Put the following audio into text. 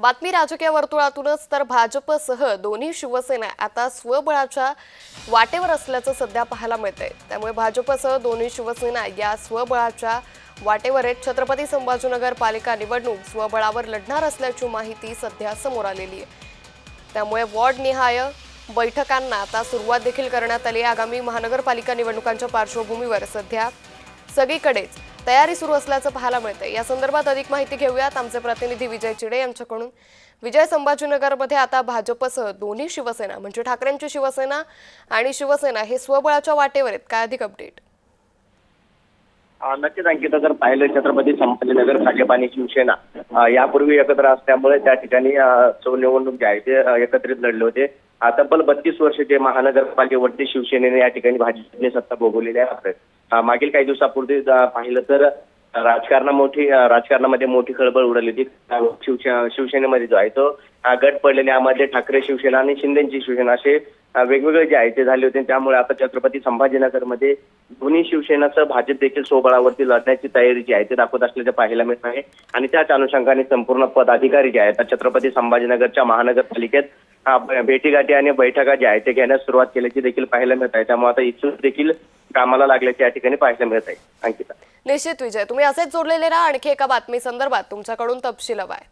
बातमी राजकीय वर्तुळातूनच तर भाजपसह दोन्ही शिवसेना आता स्वबळाच्या वाटेवर असल्याचं सध्या पाहायला मिळतंय. त्यामुळे भाजपसह दोन्ही शिवसेना या स्वबळाच्या वाटेवर आहेत. छत्रपती संभाजीनगर पालिका निवडणूक स्वबळावर लढणार असल्याची माहिती सध्या समोर आलेली आहे. त्यामुळे वॉर्डनिहाय बैठकांना आता सुरुवात देखील करण्यात आली आहे. आगामी महानगरपालिका निवडणुकांच्या पार्श्वभूमीवर सध्या सगळीकडेच तयारी सुरू असल्याचं पाहायला मिळते या संदर्भात अधिक माहिती घेऊयात आमचे प्रतिनिधी विजय चिडे यांच्याकडून. विजय संभाजीनगरमध्ये आता भाजपसह दोन्ही शिवसेना म्हणजे ठाकरेंची शिवसेना आणि शिवसेना हे स्वबळाच्या वाटेवर आहेत. काय अधिक अपडेट नक्कीच अंकिता जर पाहिलं छत्रपती संभाजीनगर भाजप आणि शिवसेना यापूर्वी एकत्र असल्यामुळे त्या ठिकाणी निवडणूक जे आहे ते एकत्रित लढले होते. तब्बल बत्तीस वर्ष जे महानगरपालिकेवरती शिवसेनेने या ठिकाणी भाजपने सत्ता भोगवलेली आहे. मागील काही दिवसापूर्वी पाहिलं तर राजकारणा मोठी राजकारणामध्ये मोठी खळबळ उडाली होती. शिवसेनेमध्ये जो आहे तो गट पडलेले यामध्ये ठाकरे शिवसेना आणि शिंदेची शिवसेना असे वेगवेगळे जे आहे ते झाले होते त्यामुळे आता छत्रपती संभाजीनगरमध्ये दोन्ही शिवसेनाचं भाजप देखील स्वबळावरती लढण्याची तयारी जी आहे ते दाखवत असल्याचं पाहायला मिळत आहे. आणि त्याच अनुषंगाने संपूर्ण पदाधिकारी जे आहेत छत्रपती संभाजीनगरच्या महानगरपालिकेत भेटीगाठी आणि बैठका ज्या आहेत ते घेण्यास सुरुवात केल्याची देखील पाहायला मिळत आहे. त्यामुळे आता इच्छुक देखील कामाला लागल्याचे या ठिकाणी पाहायला मिळत आहे. अंकिता. निश्चित विजय. तुम्ही असेच जोडलेले राहा. आणखी एका बातमी संदर्भात तुमच्याकडून तपशील हवाय